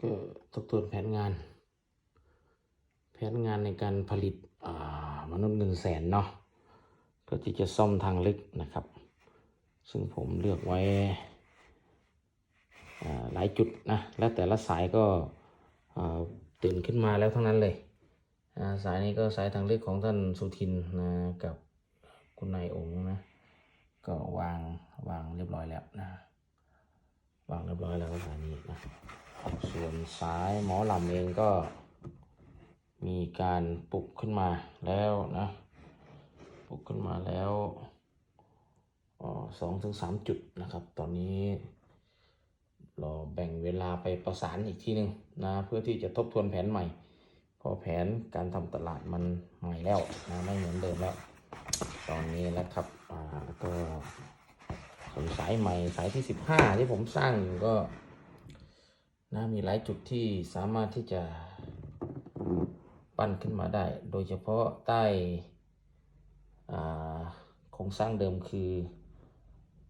ก็ทบทวนแผนงาน แผนงานในการผลิตมนุษย์เงินแสนเนาะเพื่อที่จะซ่อมทางลึกนะครับ ซึ่งผมเลือกไว้หลายจุดนะ และแต่ละสายก็ตื่นขึ้นมาแล้วทั้งนั้นเลย สายนี้ก็สายทางลึกของท่านสุทินนะกับคุณนายองค์นะก็วางวางเรียบร้อยแล้วนะวางเรียบร้อยแล้วก็สายนี้นะ ส่วนสายหมอลำเองก็ มีการปลุกขึ้นมาแล้วนะปลุกขึ้นมาแล้วสองถึงสามจุดนะครับ ตอนนี้รอแบ่งเวลาไปประสานอีกทีหนึ่งนะเพื่อที่จะทบทวนแผนใหม่ เพราะแผนการทำตลาดมันใหม่แล้วนะไม่เหมือนเดิมแล้ว ตอนนี้แล้วครับอ่าก็ส่วนสายใหม่สายที่สิบห้าที่ผมสร้างอยู่ก็ นะมีหลายจุดที่สามารถที่จะปั้นขึ้นมาได้ โดยเฉพาะใต้โครงสร้างเดิมคือ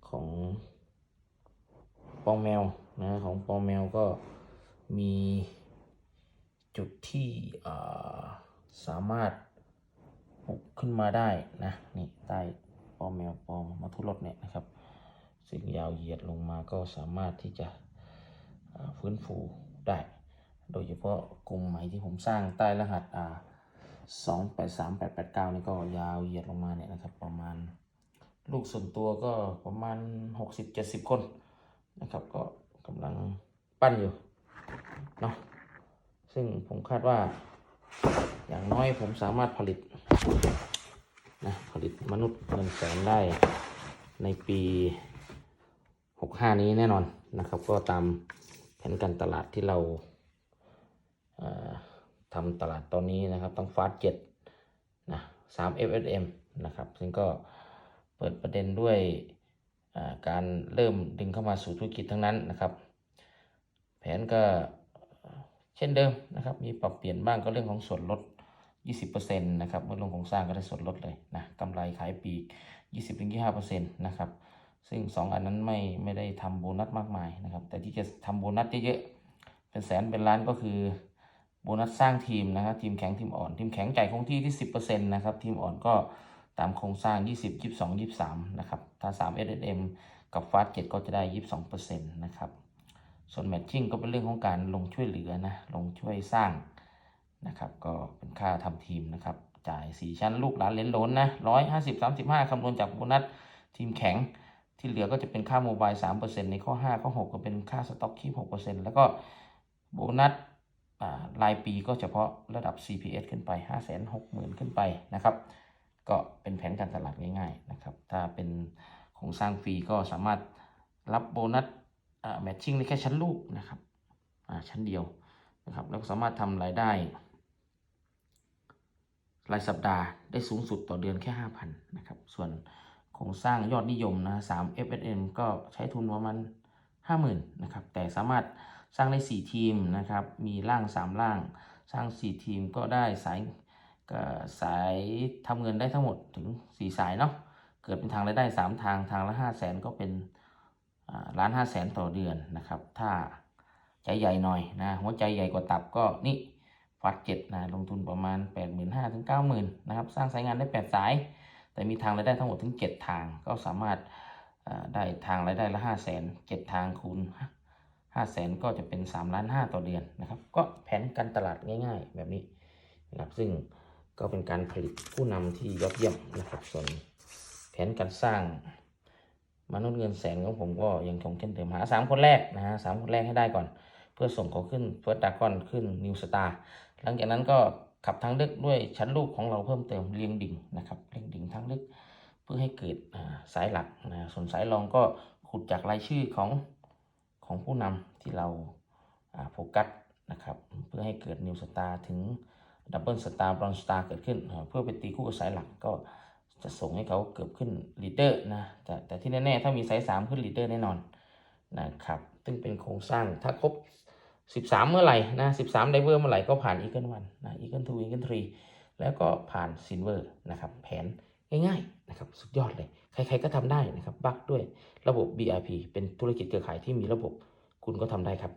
ของปองแมวนะของปองแมวก็มีจุดที่สามารถหกขึ้นมาได้นะนี่ใต้ปองแมวปองมาทุรถเนี่ยนะครับซึ่งยาวเหยียดลงมาก็สามารถที่จะ ฟื้นฟูได้ โดยเฉพาะกลุ่มใหม่ที่ผมสร้างใต้รหัสอ่าสองแปดสามแปดแปดเก้านี่ก็ยาวเหยียดลงมาเนี่ยนะครับ ประมาณลูกส่วนตัวก็ประมาณหกสิบเจ็ดสิบคนนะครับ ก็กำลังปั้นอยู่เนาะซึ่งผมคาดว่าอย่างน้อยผมสามารถผลิตนะผลิตมนุษย์เงินแสนได้ในปีหกห้านี้แน่นอนนะครับ ก็ตาม นการตลาดที่เราเอ่อทำตลาดตอนนี้นะครับ ต้องฟาสเจ็ดนะสาม FSM นะครับ ซึ่งก็เปิดประเด็นด้วยาการเริ่มดึงเข้ามาสู่ธุรกิจทั้งนั้นนะครับ แผนก็เช่นเดิมนะครับ มีปรับเปลี่ยนบ้างก็เรื่องของส่วนลด 20%นะครับเมื่อลงโครงสร้างก็ได้ส่วนลดเลยนะกำไรขายปีก 20-25%นะครับ ซึ่ง2อันนั้นไม่ไม่ได้ทำโบนัสมากมายนะครับ แต่ที่จะทำโบนัสเยอะๆเป็นแสนเป็นล้านก็คือโบนัสสร้างทีมนะครับทีมแข็งทีมอ่อน ทีมแข็งจ่ายคงที่ที่10%นะครับทีมอ่อนก็ตามโครงสร้าง20 22 23นะครับถ้า3 SSM กับฟาส7ก็จะได้22%นะครับส่วนแมทชิ่งก็เป็นเรื่องของการลงช่วยเหลือนะลงช่วยสร้างนะครับก็เป็นค่าทำทีมนะครับจ่าย4ชั้นลูกหลานเหลนโหลนนะ150 35คำนวณจากโบนัสทีมแข็ง ที่เหลือก็จะเป็นค่าโมบายสามเปอร์เซ็นในข้อห้าข้อหกก็เป็นค่าสต็อกคีหกเปอร์เซ็นแล้วก็โบนัสรายปีก็เฉพาะระดับ CPS ขึ้นไปห้าแสนหกหมื่นขึ้นไปนะครับ ก็เป็นแผนการตลาดง่ายๆนะครับ ถ้าเป็นโครงสร้างฟรีก็สามารถรับโบนัสแมทชิ่งได้แค่ชั้นลูกนะครับชั้นเดียวนะครับ แล้วสามารถทำรายได้ รายสัปดาห์ได้สูงสุดต่อเดือนแค่ 5,000นะครับ ส่วน โครงสร้างยอดนิยมนะ3 FSM ก็ใช้ทุนประมาณ50,000นะครับ แต่สามารถสร้างได้ 4 ทีมนะครับ มีร่าง 3 ร่าง สร้าง 4 ทีมก็ได้สายก็สายทำเงินได้ทั้งหมดถึง 4 สายเนาะ เกิดเป็นทางรายได้ 3 ทาง ทางละ 5 0 0แสนก็เป็นล้านห้าแสนต่อเดือนนะครับ ถ้าใจใหญ่หน่อยนะ หัวใจใหญ่กว่าตับก็นี่ฟัดเจ็ดนะ ลงทุนประมาณ 8 5 0 0 0ถึง90,000นะครับ สร้างสายงานได้ 8 สาย แต่มีทางรายได้ทั้งหมดถึง 7 ทาง ก็สามารถได้ทางรายได้ละ 5 0 0 0 0 0 7 ทางคูณ5 0 0 0 0 ก็จะเป็น3ล้าน5ต่อเดือนนะครับ ก็แผนการตลาดง่าย ๆ แบบนี้นะครับ ซึ่งก็เป็นการผลิตผู้นำที่ยอดเยี่ยมนะครับ ส่วนแผนการสร้างมนุษย์เงินแสนของผมก็ยังคงเช่นเดิมหา 3 คนแรกนะฮะสามคนแรกให้ได้ก่อน เพื่อส่งเขาขึ้นเฟิร์สดากอนขึ้นนิวสตาร์หลังจากนั้นก็ ขับทางลึกด้วยชั้นลูกของเราเพิ่มเติมเรียงดิ่งนะครับเรียงดิ่งทางลึก เพื่อให้เกิดสายหลักนะส่วนสายรองก็ขุดจากรายชื่อของของผู้นำที่เราโฟกัสนะครับเพื่อให้เกิดนิวสตาร์ถึงดับเบิลสตาร์บรอนสตาร์เกิดขึ้น เพื่อไปตีคู่กับสายหลักก็จะส่งให้เขาเกิดขึ้นลีดเดอร์นะแต่แต่ที่แน่ๆถ้ามีสายสามขึ้นลีดเดอร์แน่นอนนะครับซึ่งเป็นโครงสร้างถ้าครบ 13เมื่อไหร่นะ13ไดเวอร์เมื่อไหร่ก็ผ่านอีเกิลวันนะอีเกิลทูอีเกิลทรีแล้วก็ผ่านซินเวอร์นะครับแผนง่ายๆนะครับสุดยอดเลย ใครๆก็ทำได้นะครับบักด้วยระบบ BRP เป็นธุรกิจเครือข่ายที่มีระบบคุณก็ทำได้ครับ